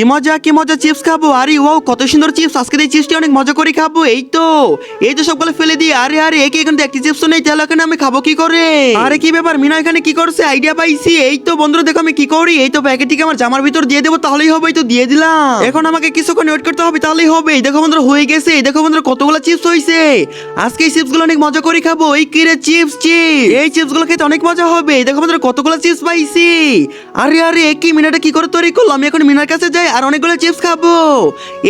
কি মজা কি মজা চিপস খাব? আরে ওয়াও কত সুন্দর চিপস আজকে এই চিপসটি অনেক মজা করে খাব। এই তো এই তো সবগুলো ফেলে দিই। আরে আরে, একে এখানে একটি চিপস নেই। তাহলে এখানে আমি খাব কি করে? আরে, কি ব্যাপার? মিনা এখানে কি করছে? আইডিয়া পাইছি। এই তো, বন্ধুরা, দেখো আমি কি করি? এই তো, প্যাকেটটিকে আমার জামার ভিতর দিয়ে দেবো, তাহলেই হবে। এই তো, দিয়ে দিলাম। এখন আমাকে কিছুক্ষণ ওয়েট করতে হবে, তাহলেই হবে। দেখো বন্ধুরা, হয়ে গেছে। দেখো বন্ধুরা, কতগুলো চিপস হয়েছে আজকে এই চিপসগুলো অনেক মজা করে খাব। এই কিরে চিপস চিপস এই চিপসগুলো খেতে অনেক মজা হবে। দেখো বন্ধুরা, কতগুলো চিপস পাইছি। আরে আরে কি? মিনাটা কি করে তৈরি করল? আমি এখন মিনার কাছে যাই। আর অনেকগুলো চিপস খাব।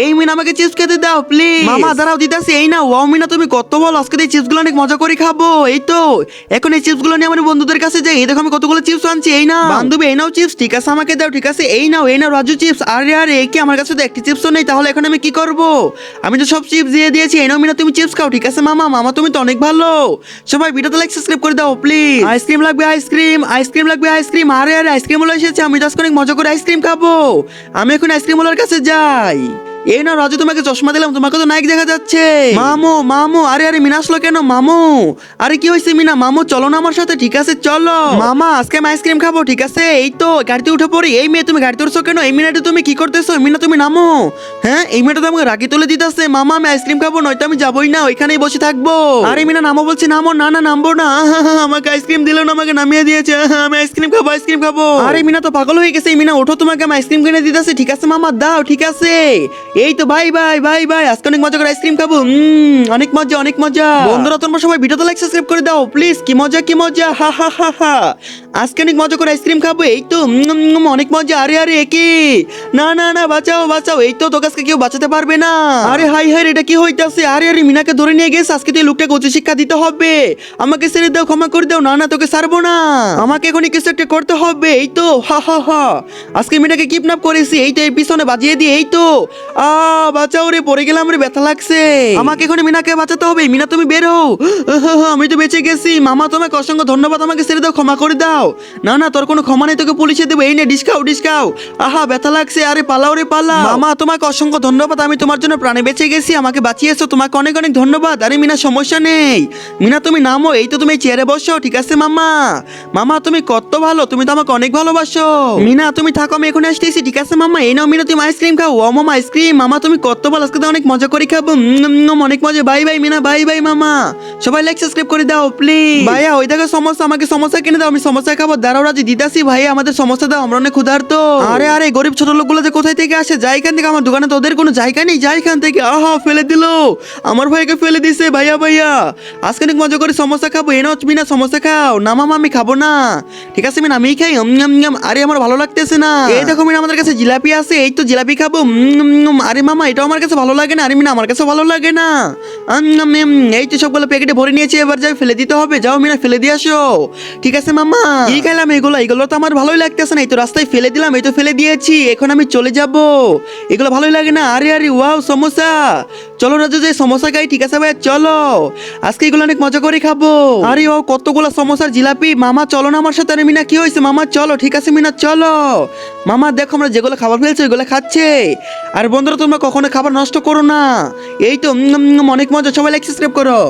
এই মিনা আমাকে চিপস খেতে দাও প্লিজ মামা দাঁড়াও দিদাসি এই না ওয়াও মিনা তুমি কত বল আজকে এই চিপসগুলো অনেক মজা করে খাব। এই তো এখন এই চিপসগুলো নিয়ে আমার বন্ধুদের কাছে যাই। এই দেখো আমি কতগুলো চিপস আনছি এই না বান্ধবী এই নাও চিপস ঠিক আছে আমাকে দাও ঠিক আছে এই নাও এই নাও রাজু চিপস। আরে আরে কি আমার কাছে তো একটি চিপসও নেই তাহলে এখন আমি কি করব? আমি তো সব চিপস দিয়ে দিয়েছি এই নাও মিনা তুমি চিপস খাও ঠিক আছে মামা? মামা তুমি তো অনেক ভালো। সবাই ভিডিওতে লাইক সাবস্ক্রাইব করে দাও প্লিজ আইসক্রিম লাগবে আইসক্রিম আইসক্রিম লাগবে আইসক্রিম। আরে আরে আইসক্রিম হলো এসেছে আমি আজকে অনেক মজা করে আইসক্রিম খাব। আমি এখন আইসক্রিম হলোর কাছে যাই। এই না রাজু তোমাকে চশমা দিলাম তোমাকে তো নাইক দেখা যাচ্ছে। মামু মামু আরে আরে মিনা আসলো কেন মামু? আরে কি হয়েছে মিনা? মামু চলো না আমার সাথে ঠিক আছে চলো। মামা আজকে আমি আইসক্রিম খাব ঠিক আছে? এই তো গাড়িতে উঠে পড়ি। এই মেয়ে তুমি গাড়িতে উঠছো কেন? এই মিনাটি তুমি কি করতেছো? মিনা তুমি নামো। হ্যাঁ এই মেয়েটা তো আমাকে রাগি তুলে দিতেছে। মামা আমি আইসক্রিম খাব নয়তো আমি যাবোই না ওইখানেই বসে থাকব। আরে মিনা নামো বলছি নামো। না না নামবো না। আমাকে আইসক্রিম দিল না আমাকে নামিয়ে দিয়েছে। আমি আইসক্রিম খাব আইসক্রিম খাব। আরে মিনা তো পাগল হয়ে গেছে। মিনা ওঠো তোমাকে আমি আইসক্রিম কিনে দিতেছে। ঠিক আছে মামা দাও ঠিক আছে। এই তো ভাই ভাই ভাই ভাই আজকে অনেক মজা করে আইসক্রিম খাব। অনেক মজা অনেক মজা। বন্ধুরা তোমরা সবাই ভিডিওতে লাইক সাবস্ক্রাইব করে দাও প্লিজ কি মজা কি মজা হা হা হা হা। আজকে অনেক মজা করে আইসক্রিম খাব এই তো অনেক মজা। আরে আরে কি? না না না বাঁচাও বাঁচাও। এই তো তোকে আজকে কেউ বাঁচাতে পারবে না। আরে হাই হাই এটা কি হইতাছে? আরে আরে মিনাকে ধরে নিয়ে গেছে। আজকে তুই লোকটাকে উচ্চ শিক্ষা দিতে হবে। আমাকে ছেড়ে দাও ক্ষমা করে দাও। না না তোকে ছাড়বো না। আমাকে এখনই কিছু একটা করতে হবে। এই তো হা হা হা। আজকে মিনাকে কিডন্যাপ করেছি। এই তো এই পিছনে বাজিয়ে দিয়ে এই তো। আ বাঁচাও রে পড়ে গেলাম রে ব্যথা লাগছে। আমাকে এখন মিনাকে বাঁচাতে হবে। মিনা তুমি বের হও। আমি তো বেঁচে গেছি। মামা তোমাকে অসংখ্য ধন্যবাদ। আমাকে ছেড়ে দাও ক্ষমা করে দাও। না না তোর কোনো ক্ষমা নেই তোকে পুলিশে দেবো। এই নে ডিসকাও ডিসকাও আহা ব্যথা লাগছে। আরে পালাও রে পালাও মামা তোমাকে অসংখ্য ধন্যবাদ। আমি তোমার জন্য প্রাণে বেঁচে গেছি আমাকে বাঁচিয়েছো। তোমাকে অনেক অনেক ধন্যবাদ। আরে মিনা সমস্যা নেই। মিনা তুমি নামো। এই তো তুমি চেয়ারে বসো ঠিক আছে মামা? মামা তুমি কত ভালো। তুমি তো আমাকে অনেক ভালোবাসো। মিনা তুমি থাকো আমি এখন আসতেছি ঠিক আছে মামা? এই নাও মিনা তুমি আইসক্রিম খাও। ও মামা আইসক্রিম মামা তুমি কত ভালো আজকে তো অনেক মজা করে খাব। অনেক মজা। Bye bye Mina bye bye মামা। সবাই লাইক সাবস্ক্রাইব করে দাও প্লিজ ভাইয়া ওই দেখো সমস্যা আমাকে সমস্যা কিনে দাও আমি সমস্যা খাব। দাঁড়াও রাজি দিদাসি ভাইয়া আমাদের সমস্যা দাও আমরা অনেক ক্ষুধার্ত। আরে আরে গরিব ছোট লোকগুলো যে কোথায় থেকে আসে যাই এখান থেকে আমার দোকানে তো ওদের কোনো জায়গা নেই যাই এখান থেকে। আহা ফেলে দিল। আমার ভাইকে ফেলে দিছে ভাইয়া ভাইয়া। আজকে অনেক মজা করে সমস্যা খাব। এনো মিনা সমস্যা খাও। না মামা আমি খাব না। ঠিক আছে মিনা আমি খাই। আরে আমার ভালো লাগতেছে না। এই দেখো মিনা আমাদের কাছে জিলাপি আছে। এই তো জিলাপি খাব। আরে মামা এটাও আমার কাছে ভালো লাগে না। আরে মিনা আমার কাছে ভালো লাগে না। এই তো সবগুলো প্যাকেটে ভরে নিয়েছি এবার যাই ফেলে দিতে হবে। যাও মিনা ফেলে দিয়ে আসো। ঠিক আছে মামা? কি খেলাম এগুলো? এগুলো তো আমার ভালোই লাগতেছে না। এই তো রাস্তায় ফেলে দিলাম এই তো ফেলে দিয়েছি। এখন আমি চলে যাব। এগুলো ভালোই লাগে না। আরে আরে ওয়াও সমোসা। চলো রাজু যে সমোসা খাই। ঠিক আছে ভাই চলো। আজকে এগুলো অনেক মজা করে খাব। আরে ও কতগুলো সমোসার জিলাপি। মামা চলো না আমার সাথে। আরে মিনা কি হয়েছে? মামা চলো। ঠিক আছে মিনা চলো। মামা দেখো আমরা যেগুলো খাবার ফেলছি ওইগুলো খাচ্ছে। আর বন্ধুরা তোমরা কখনো খাবার নষ্ট করো না। এই তো অনেক মজা, সবাই লাইক সাবস্ক্রাইব করো।